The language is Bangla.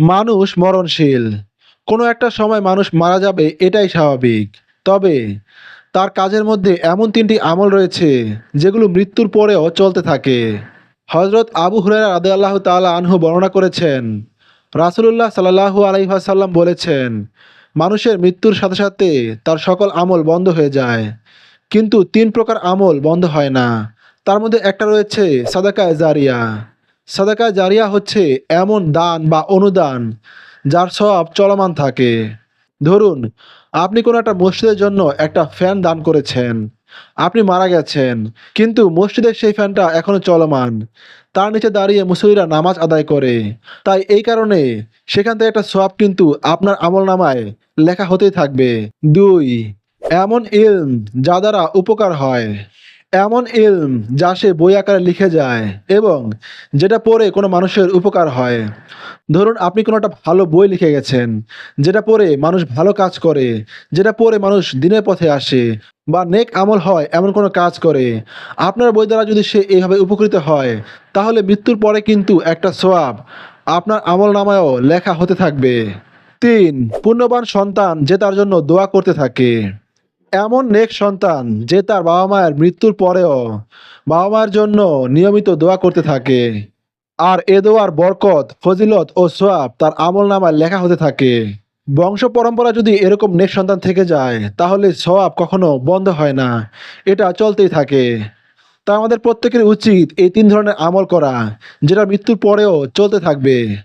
মানুষ মরণশীল। কোনো একটা সময় মানুষ মারা যাবে, এটাই স্বাভাবিক। তবে তার কাজের মধ্যে এমন তিনটি আমল রয়েছে, যেগুলো মৃত্যুর পরেও চলতে থাকে। হজরত আবু হুরায়রা রাদে আল্লাহ তালা আনহু বর্ণনা করেছেন, রাসুলুল্লাহ সাল্লাহু আলাইসাল্লাম বলেছেন, মানুষের মৃত্যুর সাথে সাথে তার সকল আমল বন্ধ হয়ে যায়। কিন্তু তিন প্রকার আমল বন্ধ হয় না। তার মধ্যে একটা রয়েছে সাদাকা জারিয়া। সাদাকায় জারিয়া হচ্ছে এমন দান বা অনুদান যার সব চলমান থাকে। ধরুন, আপনি কোনো একটা মসজিদের জন্য একটা ফ্যান দান করেছেন। আপনি মারা গেছেন, কিন্তু মসজিদের সেই ফ্যানটা এখনও চলমান। তার নিচে দাঁড়িয়ে মুসলিরা নামাজ আদায় করে। তাই এই কারণে সেখান থেকে একটা সব কিন্তু আপনার আমল নামায় লেখা হতেই থাকবে। দুই, এমন ইলম যা দ্বারা উপকার হয়। এমন ইলম যা সে বই আকারে লিখে যায় এবং যেটা পড়ে কোনো মানুষের উপকার হয়। ধরুন, আপনি কোনো একটা ভালো বই লিখে গেছেন, যেটা পড়ে মানুষ ভালো কাজ করে, যেটা পড়ে মানুষ দিনের পথে আসে বা নেক আমল হয় এমন কোনো কাজ করে। আপনার বই দ্বারা যদি সে এইভাবে উপকৃত হয়, তাহলে মৃত্যুর পরে কিন্তু একটা সোয়াব আপনার আমল নামায়ও লেখা হতে থাকবে। তিন, পুণ্যবান সন্তান যে তার জন্য দোয়া করতে থাকে। এমন নেক সন্তান যে তার বাবা মায়ের মৃত্যুর পরেও বাবা মায়ের জন্য নিয়মিত দোয়া করতে থাকে। আর এ দোয়ার বরকত, ফজিলত ও সোয়াব তার আমল নামায় লেখা হতে থাকে। বংশ পরম্পরা যদি এরকম নেক সন্তান থেকে যায়, তাহলে সোয়াব কখনো বন্ধ হয় না। এটা চলতেই থাকে। তা আমাদের প্রত্যেকের উচিত এই তিন ধরনের আমল করা, যেটা মৃত্যুর পরেও চলতে থাকবে।